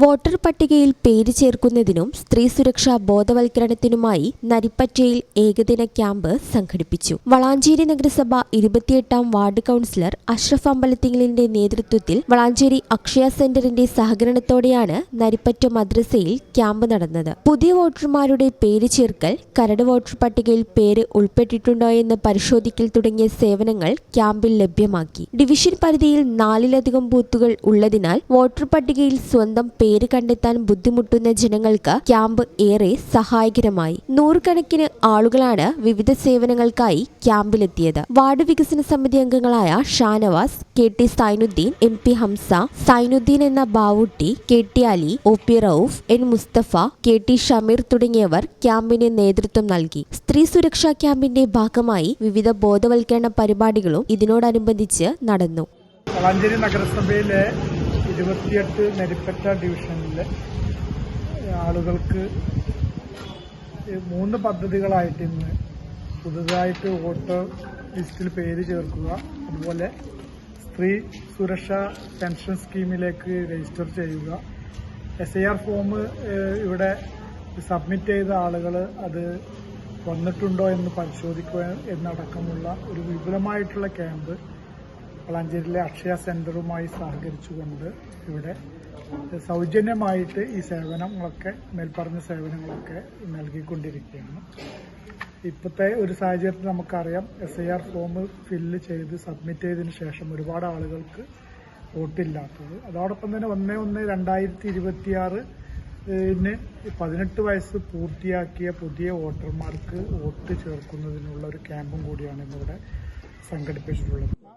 Voter പട്ടികയിൽ പേര് ചേർക്കുന്നതിനും സ്ത്രീ സുരക്ഷാ ബോധവൽക്കരണത്തിനുമായി നരിപ്പറ്റയിൽ ഏകദിന ക്യാമ്പ് സംഘടിപ്പിച്ചു. വളാഞ്ചേരി നഗരസഭ ഇരുപത്തിയെട്ടാം വാർഡ് കൌൺസിലർ അഷ്റഫ് അമ്പലത്തിങ്ങലിന്റെ നേതൃത്വത്തിൽ വളാഞ്ചേരി അക്ഷയ സെന്ററിന്റെ സഹകരണത്തോടെയാണ് നരിപ്പറ്റ മദ്രസയിൽ ക്യാമ്പ് നടന്നത്. പുതിയ വോട്ടർമാരുടെ പേര് ചേർക്കൽ കരട് വോട്ടർ പട്ടികയിൽ പേര് ഉൾപ്പെട്ടിട്ടുണ്ടോ എന്ന് പരിശോധിക്കൽ തുടങ്ങിയ സേവനങ്ങൾ ക്യാമ്പിൽ ലഭ്യമാക്കി. ഡിവിഷൻ പരിധിയിൽ നാലിലധികം ബൂത്തുകൾ ഉള്ളതിനാൽ വോട്ടർ പട്ടികയിൽ സ്വന്തം പേര് കണ്ടെത്താൻ ബുദ്ധിമുട്ടുന്ന ജനങ്ങൾക്ക് ക്യാമ്പ് ഏറെ സഹായകരമായി. നൂറുകണക്കിന് ആളുകളാണ് വിവിധ സേവനങ്ങൾക്കായി ക്യാമ്പിലെത്തിയത്. വാർഡ് വികസന സമിതി അംഗങ്ങളായ Shanavas K T Sainuddin M P Hamza Sainuddin എന്ന Bavutty K T Ali O P Rauf N Musthafa K T Shameer തുടങ്ങിയവർ ക്യാമ്പിന് നേതൃത്വം നൽകി. സ്ത്രീ സുരക്ഷാ ക്യാമ്പിന്റെ ഭാഗമായി വിവിധ ബോധവൽക്കരണ പരിപാടികളും ഇതിനോടനുബന്ധിച്ച് നടന്നു. വളാഞ്ചേരി നഗരസഭയിലെ ഇരുപത്തിയെട്ട് നെരിപ്പറ്റ ഡിവിഷനിലെ ആളുകൾക്ക് മൂന്ന് പദ്ധതികളായിട്ട് ഇന്ന് പുതുതായിട്ട് വോട്ടർ ലിസ്റ്റിൽ പേര് ചേർക്കുക. അതുപോലെ സ്ത്രീ സുരക്ഷാ പെൻഷൻ സ്കീമിലേക്ക് രജിസ്റ്റർ ചെയ്യുക. എസ് ഐ ആർ ഫോം ഇവിടെ സബ്മിറ്റ് ചെയ്ത ആളുകൾ അത് വന്നിട്ടുണ്ടോ എന്ന് പരിശോധിക്കുക എന്നടക്കമുള്ള ഒരു വിപുലമായിട്ടുള്ള ക്യാമ്പ് വളാഞ്ചേരിയിലെ അക്ഷയ സെന്ററുമായി സഹകരിച്ചുകൊണ്ട് ഇവിടെ സൗജന്യമായിട്ട് ഈ സേവനങ്ങളൊക്കെ മേൽപ്പറഞ്ഞ സേവനങ്ങളൊക്കെ നൽകിക്കൊണ്ടിരിക്കുകയാണ്. ഇപ്പോഴത്തെ ഒരു സാഹചര്യത്തിൽ നമുക്കറിയാം S I R form fill ചെയ്ത് സബ്മിറ്റ് ചെയ്തതിന് ശേഷം ഒരുപാട് ആളുകൾക്ക് വോട്ടില്ലാത്തത്. അതോടൊപ്പം തന്നെ ഒന്ന് ഒന്ന് രണ്ടായിരത്തി ഇരുപത്തിയാറ് പതിനെട്ട് വയസ്സ് പൂർത്തിയാക്കിയ പുതിയ വോട്ടർമാർക്ക് വോട്ട് ചേർക്കുന്നതിനുള്ള ഒരു ക്യാമ്പും കൂടിയാണ് ഇന്നിവിടെ സംഘടിപ്പിച്ചിട്ടുള്ളത്.